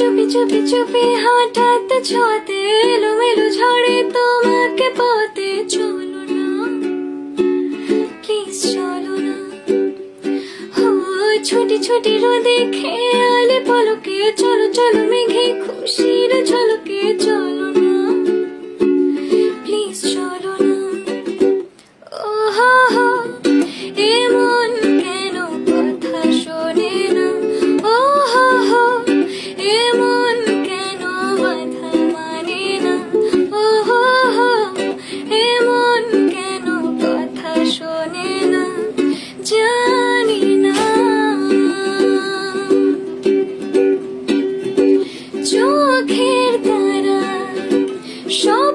চুপি চুপি চুপি হঠাৎ ছোতে ছোঁয়াতে এলোমেলো ঝড়ে তোমাকে পথে চলো না প্লিজ চলো না। ও ছুটি ছুটি রোদে খেয়ালে পলকে। চলো চলো মে show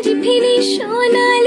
খোঁজ ফিরে সোনা